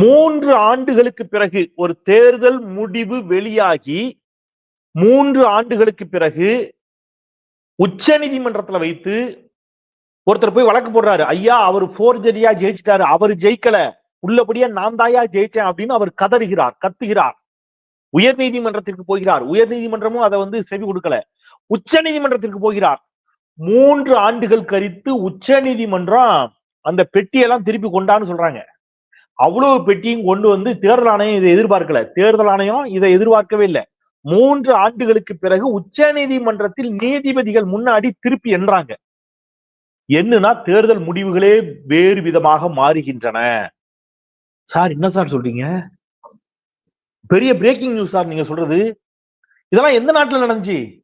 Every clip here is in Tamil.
மூன்று ஆண்டுகளுக்கு பிறகு ஒரு தேர்தல் முடிவு வெளியாகி மூன்று ஆண்டுகளுக்கு பிறகு உச்ச நீதிமன்றத்துல வைத்து ஒருத்தர் போய் வழக்கு போடுறாரு. ஐயா அவர் போர்ஜரியா ஜெயிச்சிட்டாரு. அவர் ஜெயிக்கல. உள்ளபடியா நான் தாயா ஜெயிச்சேன் அப்படின்னு அவர் கதறுகிறார் கத்துகிறார். உயர் நீதிமன்றத்திற்கு போகிறார். உயர் நீதிமன்றமும் அதை வந்து செவி கொடுக்கல. உச்ச நீதிமன்றத்திற்கு போகிறார். மூன்று ஆண்டுகள் கழித்து உச்ச நீதிமன்றம் அந்த பெட்டியெல்லாம் திருப்பி கொண்டான்னு சொல்றாங்க. அவ்வளவு பெட்டியும் கொண்டு வந்து தேர்தல் ஆணையம் இதை எதிர்பார்க்கல. தேர்தல் ஆணையம் இதை எதிர்பார்க்கவே இல்லை. மூன்று ஆண்டுகளுக்கு பிறகு உச்ச நீதிமன்றத்தில் நீதிபதிகள் முன்னாடி திருப்பி என்றாங்க. என்னன்னா தேர்தல் முடிவுகளே வேறு விதமாக மாறுகின்றன. சார் என்ன சார் சொல்றீங்க? பெரிய பிரேக்கிங் நியூஸ் சார் நீங்க சொல்றது. இதெல்லாம் எந்த நாட்டுல நடந்துச்சு?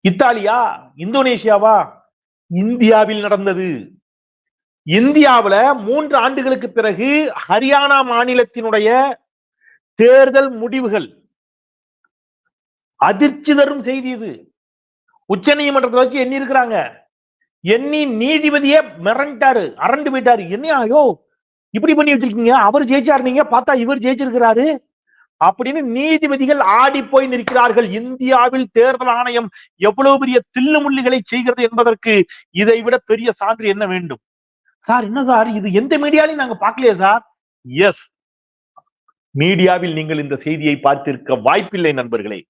இத்தாலியா? இந்தோனேஷியாவா? இந்தியாவில் நடந்தது. இந்தியாவுல மூன்று ஆண்டுகளுக்கு பிறகு ஹரியானா மாநிலத்தினுடைய தேர்தல் முடிவுகள். அதிர்ச்சி தரும் செய்தி இது. உச்ச நீதிமன்றத்தை வச்சு எண்ணி இருக்கிறாங்க எண்ணி நீதிபதியே மிரண்டாரு அரண்டு போயிட்டாரு. என்ன ஐயோ இப்படி பண்ணி வச்சிருக்கீங்க? அவர் ஜெயிச்சாரு நீங்க பார்த்தா இவர் ஜெயிச்சிருக்கிறாரு. அப்படின்னு நீதிபதிகள் ஆடி போய் நிற்கிறார்கள். இந்தியாவில் தேர்தல் ஆணையம் எவ்வளவு பெரிய தில்லுமுள்ளிகளை செய்கிறது என்பதற்கு இதை விட பெரிய சான்று என்ன வேண்டும்? சார் என்ன சார்? இது எந்த மீடியாலையும் நாங்க பார்க்கலையே சார். எஸ் மீடியாவில் நீங்கள் இந்த செய்தியை பார்த்திருக்க வாய்ப்பில்லை நண்பர்களே.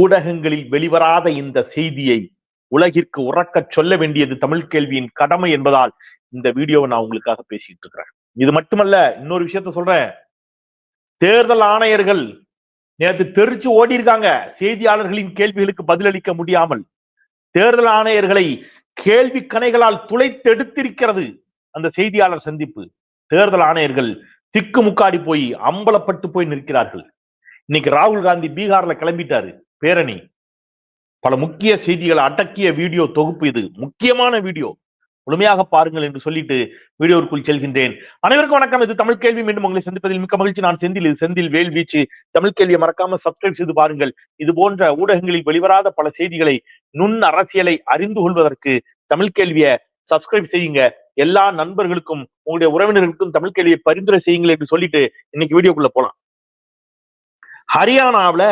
ஊடகங்களில் வெளிவராத இந்த செய்தியை உலகிற்கு உறக்க சொல்ல வேண்டியது தமிழ் கேள்வியின் கடமை என்பதால் இந்த வீடியோவை நான் உங்களுக்காக பேசிட்டு இருக்கிறேன். இது மட்டுமல்ல இன்னொரு விஷயத்த சொல்றேன். தேர்தல் ஆணையர்கள் நேற்று தெரிச்சு ஓடி இருக்காங்க செய்தியாளர்களின் கேள்விகளுக்கு பதிலளிக்க முடியாமல். தேர்தல் ஆணையர்களை கேள்வி கணைகளால் துளைத்தெடுத்திருக்கிறது அந்த செய்தியாளர் சந்திப்பு. தேர்தல் ஆணையர்கள் திக்கு முக்காடி போய் அம்பலப்பட்டு போய் நிற்கிறார்கள். இன்னைக்கு ராகுல் காந்தி பீகார்ல கிளம்பிட்டாரு. பேரணி. பல முக்கிய செய்திகளை அடக்கிய வீடியோ தொகுப்பு இது. முக்கியமான வீடியோ. முழுமையாக பாருங்கள் என்று சொல்லிட்டு வீடியோவிற்குள் செல்கின்றேன். அனைவருக்கும் வணக்கம். இது தமிழ் கேள்வி. மீண்டும் உங்களை சந்திப்பதில் மிக்க மகிழ்ச்சி. நான் செந்தில். இது செந்தில் வேல் வீச்சு. தமிழ் கேள்வியை மறக்காம சப்ஸ்கிரைப் செய்து பாருங்கள். இது போன்ற ஊடகங்களில் வெளிவராத பல செய்திகளை நுண் அரசியலை அறிந்து கொள்வதற்கு தமிழ் கேள்வியை சப்ஸ்கிரைப் செய்யுங்க. எல்லா நண்பர்களுக்கும் உங்களுடைய உறவினர்களுக்கும் தமிழ் கேள்வியை பரிந்துரை செய்யுங்கள் என்று சொல்லிட்டு இன்னைக்கு வீடியோக்குள்ள போலாம். ஹரியானாவுல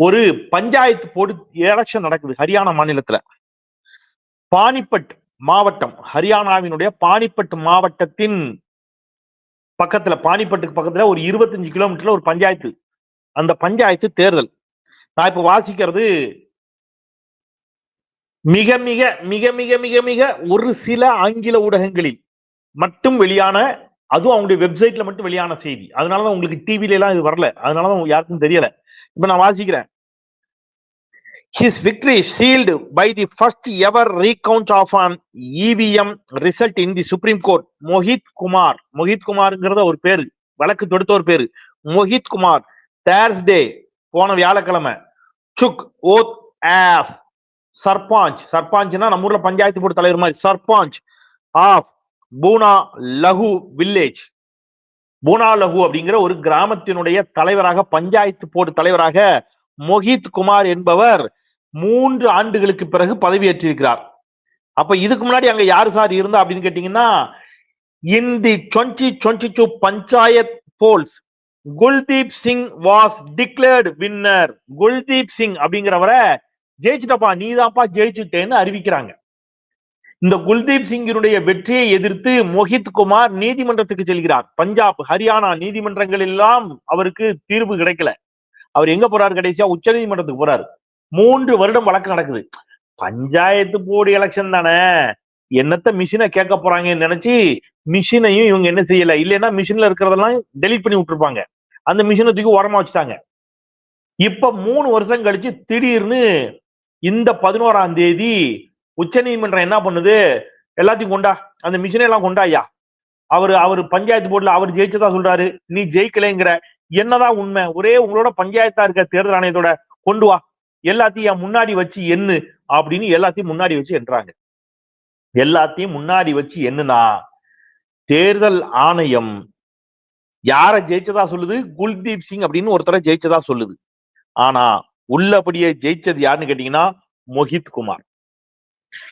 ஒரு பஞ்சாயத்து போடு எலெக்ஷன் நடக்குது. ஹரியானா மாநிலத்துல. பானிபட் மாவட்டம் ஹரியானாவினுடைய பானிபட் மாவட்டத்தின் பக்கத்துல பானிபட்டுக்கு பக்கத்துல ஒரு இருபத்தஞ்சு கிலோமீட்டர்ல ஒரு பஞ்சாயத்து. அந்த பஞ்சாயத்து தேர்தல். நான் இப்ப வாசிக்கிறது மிக மிக மிக மிக மிக மிக ஒரு சில ஆங்கில ஊடகங்களில் மட்டும் வெளியான அதுவும் அவங்களுடைய வெப்சைட்ல மட்டும் வெளியான செய்தி. அதனாலதான் உங்களுக்கு டிவில எல்லாம் இது வரல. அதனாலதான் யாருக்கும் தெரியல. இப்ப நான் வாசிக்கிறேன். His victory sealed by the first ever recount of an EVM result in the Supreme Court. Mohit Kumar Mohit குமார்ங்கிறத ஒரு பேரு. வழக்கு தொடுத்த ஒரு பேரு. மோஹித் குமார் தேர்ஸ்டே போன வியாழக்கிழமை. சுக் ஓத் ஆஃப் சர்பாஞ்ச் சர்பாஞ்ச்னா நம்ம ஊர்ல பஞ்சாயத்து போர்டு தலைவர் மாதிரி. Sarpanch of Poona Lagoo village பூனா லகு அப்படிங்கிற ஒரு கிராமத்தினுடைய தலைவராக பஞ்சாயத்து போர்டு தலைவராக மோஹித் குமார் என்பவர் மூன்று ஆண்டுகளுக்கு பிறகு பதவியேற்றிருக்கிறார். அப்ப இதுக்கு முன்னாடி அங்க யாரு சார் இருந்தா அப்படின்னு கேட்டீங்கன்னா in the twenty twenty two panchayat polls Kuldeep Singh was declared winner Kuldeep Singh அப்படிங்கிறவரை ஜெயிச்சிட்டப்பா நீ தான்ப்பா ஜெயிச்சுட்டேன்னு அறிவிக்கிறாங்க. இந்த குல்தீப் சிங்கினுடைய வெற்றியை எதிர்த்து மோஹித் குமார் நீதிமன்றத்துக்கு செல்கிறார். பஞ்சாப் ஹரியானா நீதிமன்றங்கள் எல்லாம் அவருக்கு தீர்வு கிடைக்கல. அவர் எங்க போறாரு கடைசியா? உச்ச நீதிமன்றத்துக்கு போறாரு. மூன்று வருடம் வழக்கு நடக்குது. பஞ்சாயத்து போர்டு எலெக்ஷன் தானே. என்னத்த மிஷினை கேட்க போறாங்கன்னு நினைச்சு மிஷினையும் இவங்க என்ன செய்யல? இல்லைன்னா மிஷின்ல இருக்கிறதெல்லாம் டெலீட் பண்ணி விட்டுருப்பாங்க. அந்த மிஷினை தூக்கி உரமா வச்சுட்டாங்க. இப்ப மூணு வருஷம் கழிச்சு திடீர்னு இந்த பதினோராம் தேதி உச்ச நீதிமன்றம் என்ன பண்ணுது? எல்லாத்தையும் கொண்டா அந்த மிஷினை எல்லாம் கொண்டா ஐயா. அவர் அவர் பஞ்சாயத்து போர்டுல அவர் ஜெயிச்சதா சொல்றாரு. நீ ஜெயிக்கலைங்கிற என்னதான் உண்மை ஒரே உங்களோட பஞ்சாயத்தா இருக்க தேர்தல் ஆணையத்தோட கொண்டு வா. எல்லாத்தையும் முன்னாடி வச்சு எண்ணு அப்படின்னு எல்லாத்தையும் முன்னாடி வச்சு என்றாங்க. எல்லாத்தையும் முன்னாடி வச்சு என்னன்னா தேர்தல் ஆணையம் யார ஜெயிச்சதா சொல்லுது? குல்தீப் சிங் அப்படின்னு ஒருத்தரை ஜெயிச்சதா சொல்லுது. ஆனா உள்ளபடியே ஜெயிச்சது யாருன்னு கேட்டீங்கன்னா மொஹித் குமார்.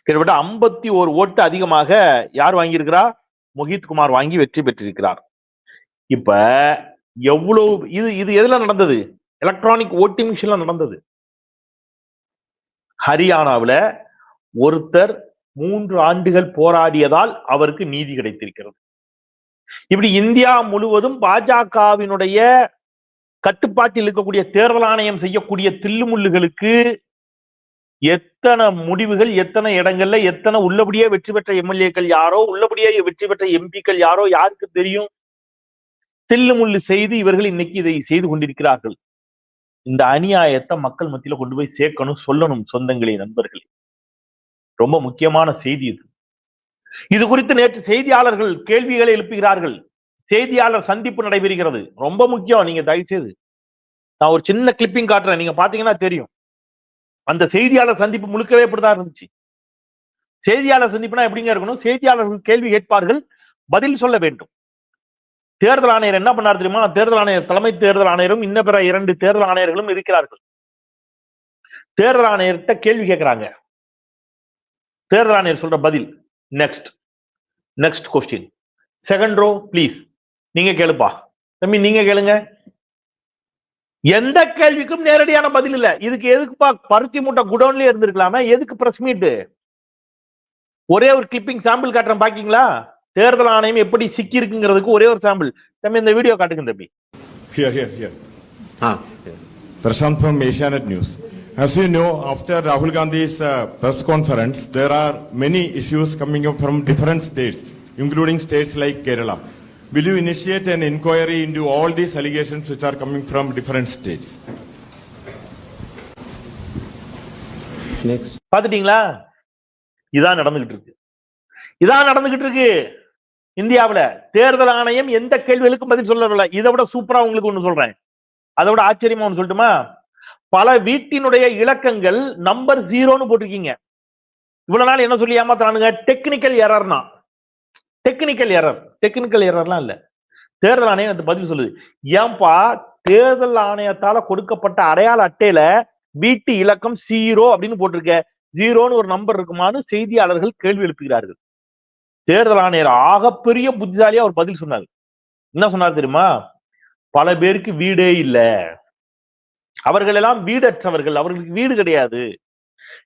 கிட்டத்தட்ட ஐம்பத்தி ஒரு ஓட்டு அதிகமாக யார் வாங்கியிருக்கிறா? மொஹித் குமார் வாங்கி வெற்றி பெற்றிருக்கிறார். இப்ப எவ்வளவு இது இது எதுல நடந்தது? எலக்ட்ரானிக் ஓட்டிங் மிஷின்ல நடந்தது. ஹரியானாவுல ஒருத்தர் மூன்று ஆண்டுகள் போராடியதால் அவருக்கு நீதி கிடைத்திருக்கிறது. இப்படி இந்தியா முழுவதும் பாஜகவினுடைய கட்டுப்பாட்டில் இருக்கக்கூடிய தேர்தல் ஆணையம் செய்யக்கூடிய தில்லுமுள்ளுகளுக்கு எத்தனை முடிவுகள் எத்தனை இடங்கள்ல எத்தனை உள்ளபடியே வெற்றி பெற்ற எம்எல்ஏக்கள் யாரோ உள்ளபடியே வெற்றி பெற்ற எம்பிக்கள் யாரோ யாருக்கு தெரியும்? தில்லுமுள்ளு செய்து இவர்கள் இன்னைக்கு இதை செய்து கொண்டிருக்கிறார்கள். இந்த அநியாயத்தை மக்கள் மத்தியில கொண்டு போய் சேர்க்கணும் சொல்லணும் சொந்தங்களே நண்பர்களே. ரொம்ப முக்கியமான செய்தி இது. இது குறித்து நேற்று செய்தியாளர்கள் கேள்விகளை எழுப்புகிறார்கள். செய்தியாளர் சந்திப்பு நடைபெறுகிறது. ரொம்ப முக்கியம் நீங்க தயவு செய்து நான் ஒரு சின்ன கிளிப்பிங் காட்டுறேன். நீங்க பாத்தீங்கன்னா தெரியும். அந்த செய்தியாளர் சந்திப்பு முழுக்கவே இப்படிதான் இருந்துச்சு. செய்தியாளர் சந்திப்புனா எப்படிங்க இருக்கணும்? செய்தியாளர்கள் கேள்வி கேட்பார்கள் பதில் சொல்ல வேண்டும். தேர்தல் ஆணையர் என்ன பண்ணார் தெரியுமா? தேர்தல் ஆணையர் தலைமை தேர்தல் ஆணையரும் இன்ன பிற இரண்டு தேர்தல் ஆணையர்களும் இருக்கிறார்கள். தேர்தல் ஆணையர்கிட்ட கேள்வி கேட்கிறாங்க. தேர்தல் ஆணையர் சொல்ற பதில் next next question second row please நீங்க கேளுப்பா. தம்பி நீங்க கேளுங்க. எந்த கேள்விக்கும் நேரடியான பதில் இல்ல. இதுக்கு எதுக்குப்பா பருத்தி மூட்டை குடோன்லயே இருந்திருக்கலாமே? எதுக்கு பிரஸ் மீட் ஒரே ஒரு கிளிப்பிங் சாம்பிள் காட்டுறேன் பாக்கீங்களா? தேர்தல் ஆணையம் எப்படி சிக்கி இருக்குங்கிறதுக்கு ஒரே ஒரு சாம்பிள் தம்பி இந்த வீடியோ காட்டுங்க தம்பி Here, here, here. Ah, yeah. Prashant from Asianet News. As you know, after Rahul Gandhi's uh, press conference, there are many issues coming up from different states, including states like Kerala. Will you initiate an inquiry into all these allegations which are coming from different states? Next. பாத்துட்டீங்களா இதான் நடந்துகிட்டு இருக்கு இதான் நடந்துகிட்டு இருக்கு இந்தியாவுல தேர்தல் ஆணையம் எந்த கேள்விகளுக்கும் பதில் சொல்லவில்லை. இதை விட சூப்பரா உங்களுக்கு ஒண்ணு சொல்றேன். அதை விட ஆச்சரியமா ஒன்று சொல்லட்டுமா? பல வீட்டினுடைய இலக்கங்கள் நம்பர் ஜீரோன்னு போட்டிருக்கீங்க. இவ்வளவு நாள் என்ன சொல்லி ஏமாத்துறானுங்க? டெக்னிக்கல் எரர்னா டெக்னிக்கல் எரர் டெக்னிக்கல் எரர்லாம் இல்ல. தேர்தல் ஆணையம் அது பதில் சொல்லுது. ஏன்பா? தேர்தல் ஆணையத்தால கொடுக்கப்பட்ட அடையாள அட்டையில வீட்டு இலக்கம் ஜீரோ அப்படின்னு போட்டிருக்க. ஜீரோன்னு ஒரு நம்பர் இருக்குமான்னு செய்தியாளர்கள் கேள்வி எழுப்புகிறார்கள். தேர்தல் ஆணையர் ஆகப்பெரிய புத்திசாலியா அவர் பதில் சொன்னார். என்ன சொன்னார் தெரியுமா? பல பேருக்கு வீடே இல்ல. அவர்கள் எல்லாம் வீடற்றவர்கள். அவர்களுக்கு வீடு கிடையாது.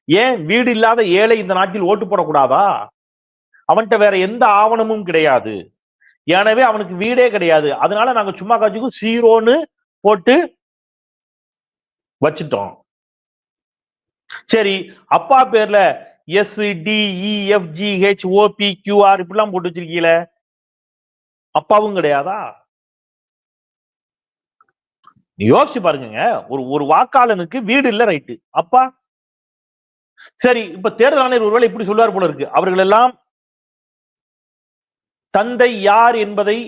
ஏன்? வீடு இல்லாத ஏழை இந்த நாட்டில் ஓட்டு போடக்கூடாதா? அவன்கிட்ட வேற எந்த ஆவணமும் கிடையாது. எனவே அவனுக்கு வீடே கிடையாது. அதனால நாங்க சும்மா காட்சிக்கும் சீரோன்னு போட்டு வச்சுட்டோம். சரி அப்பா பேர்ல S D F G H OP QR இப்படிலாம் போட்டு வச்சிருக்கீங்கள? அப்பாவும் கிடையாதா? யோசிச்சு பாருங்க ஒரு ஒரு வாக்காளனுக்கு வீடு இல்ல ரைட்டு அப்பா சரி இப்ப தேர்தல் ஆணையர் ஒருவேளை இப்படி சொல்லுவார் போல இருக்கு. அவர்கள் எல்லாம் தந்தை யார் என்பதை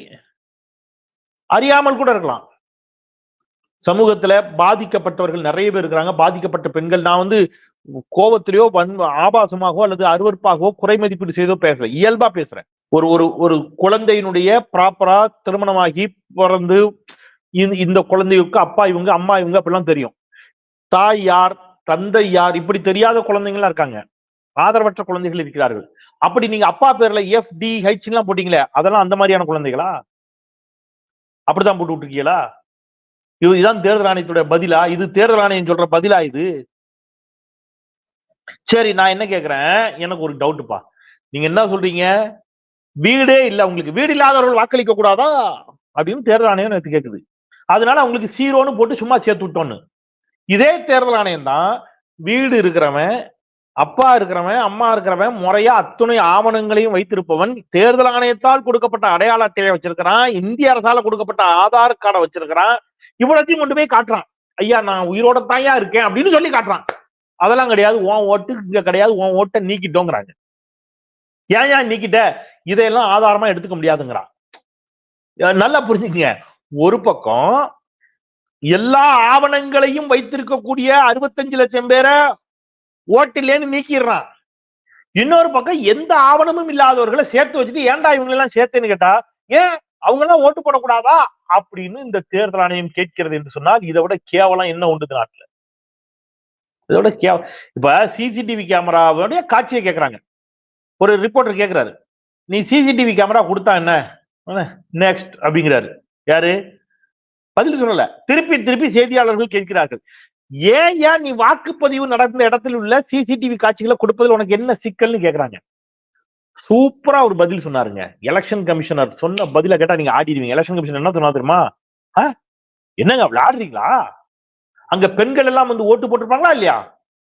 அறியாமல் கூட இருக்கலாம். சமூகத்துல பாதிக்கப்பட்டவர்கள் நிறைய பேர் இருக்கிறாங்க. பாதிக்கப்பட்ட பெண்கள். நான் வந்து கோபத்திலேயோ வன் ஆபாசமாகவோ அல்லது அருவருப்பாகவோ குறை மதிப்பீடு செய்தோ பேசல. இயல்பா பேசுறேன். ஒரு ஒரு ஒரு குழந்தையினுடைய ப்ராப்பரா திருமணமாகி பிறந்து இந்த- இந்த குழந்தைக்கு அப்பா இவங்க அம்மா இவங்க அப்படிலாம் தெரியும். தாய் யார் தந்தை யார் இப்படி தெரியாத குழந்தைங்களாம் இருக்காங்க. ஆதரவற்ற குழந்தைகள் இருக்கிறார்கள். அப்படி நீங்க அப்பா பேர்ல எஃப் டி ஹெச் எல்லாம் போட்டீங்களே அதெல்லாம் அந்த மாதிரியான குழந்தைகளா? அப்படிதான் போட்டு விட்டுருக்கீங்களா? இது இதுதான் தேர்தல் ஆணையத்துடைய பதிலா? இது தேர்தல் ஆணையம் சொல்ற பதிலா இது? சரி நான் என்ன கேக்குறேன்? எனக்கு ஒரு டவுட்டுப்பா நீங்க என்ன சொல்றீங்க? வீடே இல்ல உங்களுக்கு வீடு இல்லாதவர்கள் வாக்களிக்க கூடாதா? அப்படின்னு தேர்தல் ஆணையம் எனக்கு கேக்குது. அதனால அவங்களுக்கு சீரோன்னு போட்டு சும்மா சேர்த்து விட்டோன்னு. இதே தேர்தல் ஆணையம் தான் வீடு இருக்கிறவன் அப்பா இருக்கிறவன் அம்மா இருக்கிறவன் முறையா அத்துணை ஆவணங்களையும் வைத்திருப்பவன் தேர்தல் ஆணையத்தால் கொடுக்கப்பட்ட அடையாள அட்டையை வச்சிருக்கிறான் இந்திய அரசால கொடுக்கப்பட்ட ஆதார் கார்டை வச்சிருக்கிறான் இவ்வளத்தையும் கொண்டு போய் காட்டுறான். ஐயா நான் உயிரோட தாயா இருக்கேன் அப்படின்னு சொல்லி காட்டுறான். அதெல்லாம் கிடையாது உன் ஓட்டு இங்க கிடையாது உன் ஓட்டை நீக்கிட்டோங்கிறாங்க. ஏன் ஏன் நீக்கிட்ட? இதையெல்லாம் ஆதாரமா எடுத்துக்க முடியாதுங்கிறான். நல்லா புரிஞ்சுக்கங்க. ஒரு பக்கம் எல்லா ஆவணங்களையும் வைத்திருக்கக்கூடிய அறுபத்தஞ்சு லட்சம் பேரை ஓட்டிலேன்னு நீக்கிடுறான். இன்னொரு பக்கம் எந்த ஆவணமும் இல்லாதவர்களை சேர்த்து வச்சுட்டு ஏன்டா இவங்க எல்லாம் சேர்த்தேன்னு கேட்டா ஏன் அவங்க எல்லாம் ஓட்டு போடக்கூடாதா? அப்படின்னு இந்த தேர்தல் ஆணையம் கேட்கிறது என்று சொன்னால் இதை விட கேவலம் என்ன உண்டு நாட்டுல? இதோட கே இப்ப சிசிடிவி கேமராவுடைய காட்சியை கேட்கறாங்க ஒரு ரிப்போர்ட்டர் கேட்கிறாரு நீ சிசிடிவி கேமரா கொடுத்தா என்ன? நெக்ஸ்ட் அப்படிங்கிறாரு. யாரு? பதில் சொல்லல. திருப்பி திருப்பி செய்தியாளர்கள் கேட்கிறார்கள். ஏன் ஏன் நீ வாக்குப்பதிவு நடந்த இடத்தில் உள்ள சிசிடிவி காட்சிகளை கொடுப்பதில் உனக்கு என்ன சிக்கல்னு கேட்கறாங்க சூப்பரா ஒரு பதில் சொன்னாருங்க. எலெக்ஷன் கமிஷனர் சொன்ன பதில கேட்டா நீங்க ஆடிடுவீங்க. எலெக்ஷன் கமிஷனர் என்ன சொன்னா தெரியுமா? ஆ? என்னங்க விளையாடுறீங்களா? அங்க பெண்கள் எல்லாம் வந்து ஓட்டு போட்டிருப்பாங்களா இல்லையா?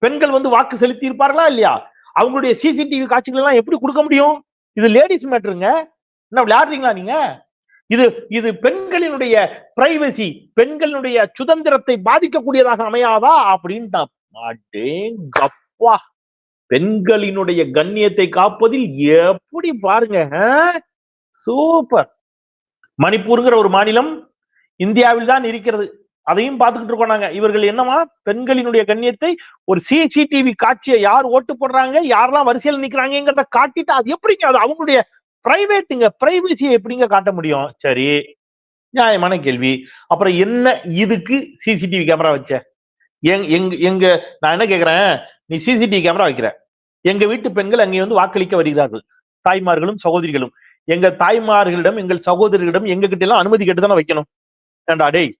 பெண்கள் வந்து வாக்கு செலுத்தி இருப்பார்களா இல்லையா? அவங்களுடைய சிசிடிவி காட்சிகள் எல்லாம் எப்படி கொடுக்க முடியும்? இது லேடிஸ் மேட்ருங்க என்ன விளையாடுறீங்களா நீங்க? இது இது பெண்களினுடைய பிரைவசி பெண்களினுடைய சுதந்திரத்தை பாதிக்கக்கூடியதாக அமையாதா அப்படின்னு அடேங்கப்பா பெண்களினுடைய கண்ணியத்தை காப்பதில் எப்படி பாருங்க சூப்பர். மணிப்பூருங்கிற ஒரு மாநிலம் இந்தியாவில் தான் இருக்கிறது. அதையும் பார்த்துக்கிட்டு இருக்கோம் நாங்க. இவர்கள் என்னமா பெண்களினுடைய கண்ணியத்தை ஒரு சிசிடிவி காட்சியை யார் ஓட்டு போடுறாங்க? யாரெல்லாம் வரிசையில் நிக்கிறாங்கிறத காட்டிட்டு அது எப்படிங்க? அது அவங்களுடைய பிரைவேட்டுங்க. பிரைவசியை எப்படிங்க காட்ட முடியும்? சரி. நியாயமான கேள்வி. அப்புறம் என்ன இதுக்கு சிசிடிவி கேமரா வச்ச? எங் எங் எங்க நான் என்ன கேக்குறேன்? நீ சிசிடிவி கேமரா வைக்கிற. எங்க வீட்டு பெண்கள் அங்கே வந்து வாக்களிக்க வருகிறார்கள். தாய்மார்களும் சகோதரிகளும். எங்க தாய்மார்களிடம் எங்கள் சகோதரிகளிடம் எங்க கிட்ட எல்லாம் அனுமதி கேட்டு தானே வைக்கணும்? ஏண்டா டேய்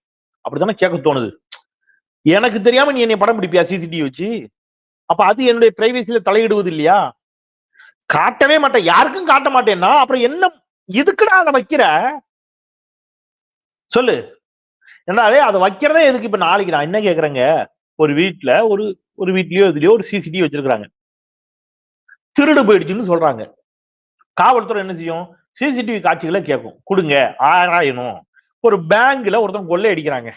அப்படித்தானே கேட்க தோணுது? எனக்கு தெரியாம நீ என்னை படம் பிடிப்பியா? சிசிடிவி வச்சு. அப்ப அது என்னுடைய பிரைவசியில தலையிடுவது இல்லையா? காட்டவே மாட்டேன். யாருக்கும் காட்ட மாட்டேன்னா அப்புறம் என்ன இதுக்குடா அதை வைக்கிற? சொல்லு. என்னாலே அதை வைக்கிறதே எதுக்கு இப்ப நாளைக்கு? நான் என்ன கேக்குறேங்க? ஒரு வீட்டுல ஒரு ஒரு வீட்லயோ இதுலயோ ஒரு சிசிடிவி வச்சிருக்கிறாங்க. திருடு போயிடுச்சுன்னு சொல்றாங்க. காவல்துறை என்ன செய்யும்? சிசிடிவி காட்சிகளை கேட்கும். கொடுங்க. ஆராயணும். ஒரு பேங்க்ல ஒருத்தன் கொள்ளை அடிக்கிறாங்க.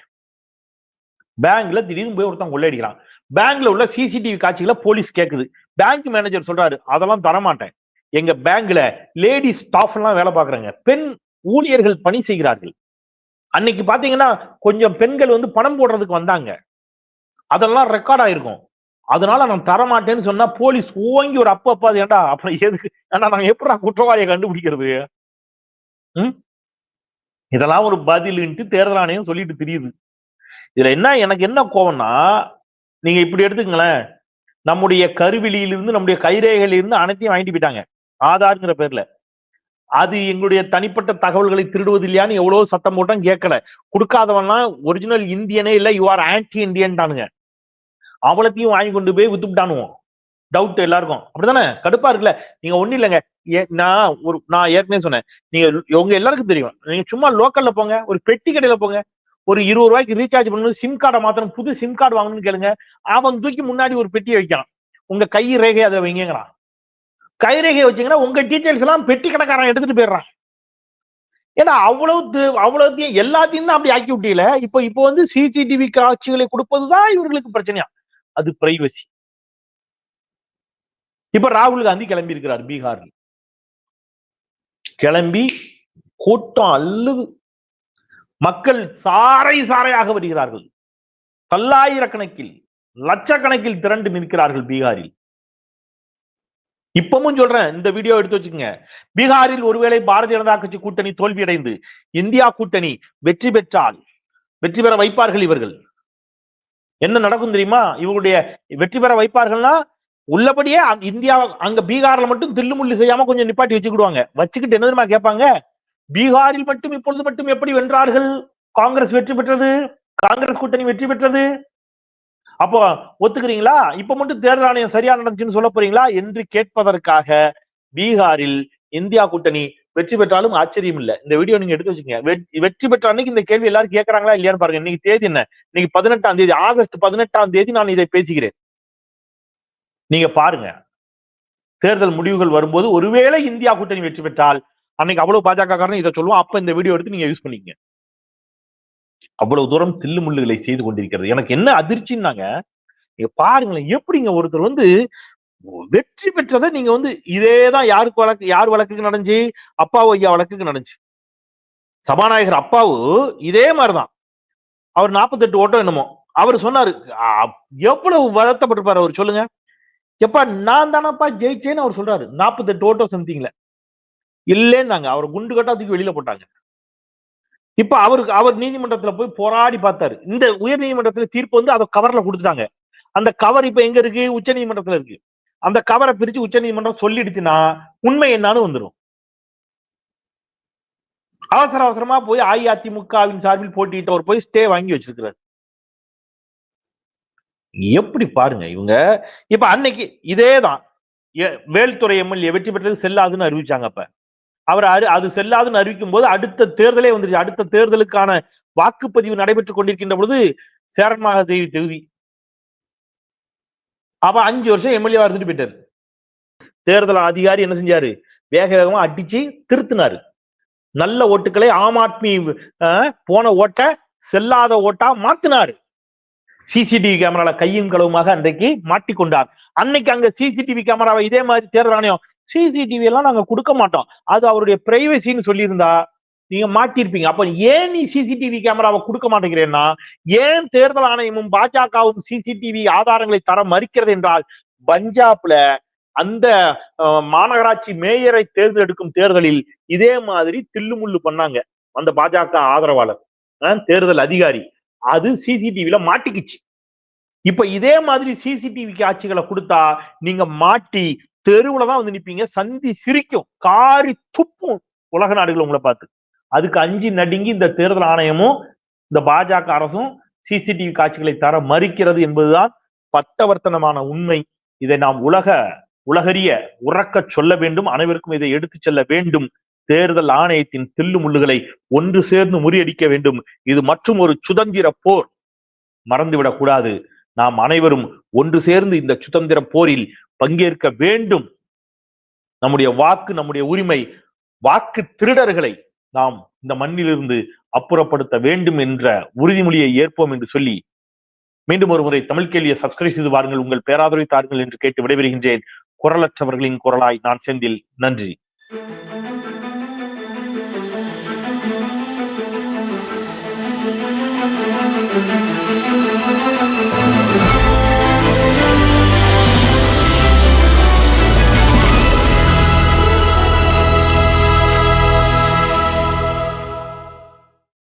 பேங்க்ல திடீர்னு போய் ஒருத்தன் கொள்ளை அடிக்கிறான். பேங்க்ல உள்ள சிசிடிவி காட்சிகளை போலீஸ் கேக்குது. பேங்க் மேனேஜர் சொல்றாரு அதெல்லாம் தரமாட்டேன். எங்க பேங்க்ல லேடி ஸ்டாஃப் எல்லாம் வேலை பாக்குறாங்க. பெண் ஊழியர்கள் பணி செய்கிறார்கள். அன்னைக்கு பாத்தீங்கன்னா கொஞ்சம் பெண்கள் வந்து பணம் போடுறதுக்கு வந்தாங்க. அதெல்லாம் ரெக்கார்ட் ஆயிருக்கும். அதனால நான் தரமாட்டேன்னு சொன்னா போலீஸ் ஓங்கி ஒரு அப்ப அப்பா அது ஏன்டா அப்புறம் எதுக்கு? ஏன்னா நாங்க எப்படா குற்றவாளியை கண்டுபிடிக்கிறது? ம்? இதெல்லாம் ஒரு பதிலுன்ட்டு தேர்தல் ஆணையம் சொல்லிட்டு தெரியுது. இதுல என்ன எனக்கு என்ன கோவம்னா நீங்க இப்படி எடுத்துக்கங்களேன். நம்முடைய கருவிலியிலிருந்து நம்முடைய கைரேகையிலிருந்து அனைத்தையும் வாங்கிட்டு போயிட்டாங்க. ஆதார்ங்கிற பேர்ல. அது எங்களுடைய தனிப்பட்ட தகவல்களை திருடுவது இல்லையான்னு எவ்வளவு சத்தம் போட்டோம் கேட்கல. கொடுக்காதவன்லாம் ஒரிஜினல் இந்தியனே இல்ல யூ ஆர் ஆன்டி இந்தியன்டானுங்க அவளத்தையும் வாங்கி கொண்டு போய் வித்துட்டானுவோம் டவுட் எல்லாருக்கும். அப்படிதானே கடுப்பா இருக்குல்ல. நீங்க ஒண்ணு இல்லைங்க. நான் ஒரு நான் ஏற்கனவே சொன்னேன். நீங்க உங்க எல்லாருக்கும் தெரியும். நீங்க சும்மா லோக்கல்ல போங்க ஒரு பெட்டி கடையில போங்க. ஒரு இருபது ரூபாய்க்கு ரீசார்ஜ் பண்ணணும் சிம் கார்டை மாத்திரம் புது சிம் கார்டு வாங்கணும்னு கேளுங்க. அவன் தூக்கி முன்னாடி ஒரு பெட்டியை வைக்கிறான். உங்க கை ரேகை அதை வைங்கிறான் கை ரேகை வச்சீங்கன்னா உங்க டீட்டெயில்ஸ் எல்லாம் பெட்டி கடைக்காரன் எடுத்துட்டு போயிடுறான். ஏன்னா அவ்வளவு அவ்வளவுத்தையும் எல்லாத்தையும் தான் அப்படி ஆக்கி விட்டீல இப்போ இப்போ வந்து சிசிடிவி காட்சிகளை கொடுப்பதுதான் இவர்களுக்கு பிரச்சனையா? அது பிரைவசி இப்ப ராகுல் காந்தி கிளம்பி இருக்கிறார் பீகார்ல. கிளம்பி கூட்டம் அல்லது மக்கள் சாறை சாறையாக வருகிறார்கள். பல்லாயிரக்கணக்கில் லட்சக்கணக்கில் திரண்டு நிற்கிறார்கள் பீகாரில். இப்பவும் சொல்றேன் இந்த வீடியோ எடுத்து வச்சுக்கோங்க. பீகாரில் ஒருவேளை பாரதிய ஜனதா கட்சி கூட்டணி தோல்வியடைந்து இந்தியா கூட்டணி வெற்றி பெற்றால் வெற்றி பெற வைப்பார்கள் இவர்கள். என்ன நடக்கும் தெரியுமா? இவங்களுடைய வெற்றி பெற வைப்பார்கள்னா உள்ளபடியே இந்தியா அங்க பீகார்ல மட்டும் தில்லுமுள்ளு செய்யாம கொஞ்சம் நிப்பாட்டி வச்சுக்கிடுவாங்க. வச்சுக்கிட்டு என்ன தெரியுமா கேட்பாங்க? பீகாரில் மட்டும் இப்பொழுது மட்டும் எப்படி வென்றார்கள்? காங்கிரஸ் வெற்றி பெற்றது? காங்கிரஸ் கூட்டணி வெற்றி பெற்றது? அப்போ ஒத்துக்கிறீங்களா? இப்ப மட்டும் தேர்தல் ஆணையம் சரியா நடந்துச்சுன்னு சொல்ல போறீங்களா? என்று கேட்பதற்காக பீகாரில் இந்தியா கூட்டணி வெற்றி பெற்றாலும் ஆச்சரியம் இல்ல. இந்த வீடியோ நீங்க எடுத்து வச்சுக்கோங்க. வெற்றி பெற்ற அன்னைக்கு இந்த கேள்வி எல்லாரும் கேட்கறாங்களா இல்லையான்னு பாருங்க. இன்னைக்கு தேதி என்ன? இன்னைக்கு பதினெட்டாம் தேதி ஆகஸ்ட் பதினெட்டாம் தேதி நான் இதை பேசுகிறேன். நீங்க பாருங்க. தேர்தல் முடிவுகள் வரும்போது ஒருவேளை இந்தியா கூட்டணி வெற்றி பெற்றால் அன்னைக்கு அவ்வளவு பாஜக காரணம் இதை சொல்லுவோம் அப்ப இந்த வீடியோ எடுத்து நீங்க யூஸ் பண்ணிக்கங்க. அவ்வளவு தூரம் தில்லு முள்ளுகளை செய்து கொண்டிருக்கிறது. எனக்கு என்ன அதிர்ச்சின்னாங்க நீங்க பாருங்களேன் எப்படிங்க ஒருத்தர் வந்து வெற்றி பெற்றதை நீங்க வந்து இதேதான் யாருக்கு வழக்கு யார் வழக்குக்கு நடந்துச்சு? அப்பாவு ஐயா வழக்குக்கு நடந்துச்சு. சபாநாயகர் அப்பாவு இதே மாதிரிதான். அவர் 48 ஓட்டம் என்னமோ. அவர் சொன்னாரு எவ்வளவு வருத்தப்பட்டிருப்பாரு அவர் சொல்லுங்க. எப்பா நான் தானப்பா ஜெயிச்சேன்னு அவர் சொல்றாரு. நாற்பத்தெட்டு ஓட்டோ சம்திங்ல இல்லைன்னாங்க. அவர் குண்டு கட்டா தூக்கி வெளியில போட்டாங்க. இப்ப அவருக்கு அவர் நீதிமன்றத்துல போய் போராடி பார்த்தாரு. இந்த உயர் நீதிமன்றத்துல தீர்ப்பு வந்து அதை கவர்ல கொடுத்துட்டாங்க. அந்த கவர் இப்ப எங்க இருக்கு? உச்ச நீதிமன்றத்துல இருக்கு. அந்த கவரை பிரிச்சு உச்ச நீதிமன்றம் சொல்லிடுச்சுன்னா உண்மை என்னன்னு வந்துடும் அவசர அவசரமா போய் அஇஅதிமுகவின் சார்பில் போட்டியிட்டவர் போய் ஸ்டே வாங்கி வச்சிருக்கிறார். எப்படி பாருங்க இவங்க இப்ப அன்னைக்கு இதேதான். எ- வேல்துறை எம்எல்ஏ வெற்றி பெற்றது செல்லாதுன்னு அறிவிச்சாங்க அப்ப. அவர் அறி- அது செல்லாதுன்னு அறிவிக்கும் போது அடுத்த தேர்தலே வந்துருச்சு. அடுத்த தேர்தலுக்கான வாக்குப்பதிவு நடைபெற்றுக் கொண்டிருக்கின்ற பொழுது சேரன் தேவி தொகுதி. அப்ப அஞ்சு வருஷம் எம்எல்ஏ இருந்துட்டு போயிட்டாரு. தேர்தல் அதிகாரி என்ன செஞ்சாரு? வேக வேகமா அடிச்சு திருத்தினாரு. நல்ல ஓட்டுக்களை ஆம் ஆத்மி அஹ், போன ஓட்ட செல்லாத ஓட்டா மாத்தினாரு. சிசிடிவி கேமரால கையும் களவுமாக அன்றைக்கு மாட்டிக்கொண்டார். அன்னைக்கு அங்க சிசிடிவி கேமராவை இதே மாதிரி தேர்தல் ஆணையம் சிசிடிவி எல்லாம் நாங்க கொடுக்க மாட்டோம். அது அவருடைய பிரைவசின்னு சொல்லியிருந்தா நீங்க மாட்டிருப்பீங்க அப்ப ஏன் நீ சிசிடிவி கேமராவை கொடுக்க மாட்டேங்கிறேன்னா ஏன் தேர்தல் ஆணையமும் பாஜகவும் சிசிடிவி ஆதாரங்களை தர மறுக்கிறது என்றால் பஞ்சாப்ல அந்த மாநகராட்சி மேயரை தேர்ந்தெடுக்கும் தேர்தலில் இதே மாதிரி தில்லுமுள்ளு பண்ணாங்க அந்த பாஜக ஆதரவாளர். தேர்தல் அதிகாரி. அது சிசிடிவில மாட்டிக்கிச்சு. இப்ப இதே மாதிரி சிசிடிவி காட்சிகளை கொடுத்தா நீங்க மாட்டி தெருவுல தான் வந்து நிப்பீங்க. சந்தி சிரிக்கும். காரி துப்பும். உலக நாடுகள் உங்களை பார்த்து. அதுக்கு அஞ்சு நடுங்கி இந்த தேர்தல் ஆணையமும் இந்த பாஜக அரசும் சிசிடிவி காட்சிகளை தர மறுக்கிறது என்பதுதான் பட்டவர்த்தனமான உண்மை. இதை நாம் உலக உலகறிய உறக்க சொல்ல வேண்டும். அனைவருக்கும் இதை எடுத்துச் செல்ல வேண்டும். தேர்தல் ஆணையத்தின் தில்லு முள்ளுகளை ஒன்று சேர்ந்து முறியடிக்க வேண்டும். இது மற்றும் ஒரு சுதந்திர போர். மறந்துவிடக் கூடாது. நாம் அனைவரும் ஒன்று சேர்ந்து இந்த சுதந்திர போரில் பங்கேற்க வேண்டும். நம்முடைய வாக்கு நம்முடைய உரிமை வாக்கு திருடர்களை நாம் இந்த மண்ணிலிருந்து அப்புறப்படுத்த வேண்டும் என்ற உறுதிமொழியை ஏற்போம் என்று சொல்லி மீண்டும் ஒரு முறை தமிழ் கேள்வியை சப்ஸ்கிரைப் செய்து வாருங்கள். உங்கள் பேராதரவை தாருங்கள் என்று கேட்டு விடைபெறுகின்றேன். குரலற்றவர்களின் குரலாய் நான் செந்தில். நன்றி.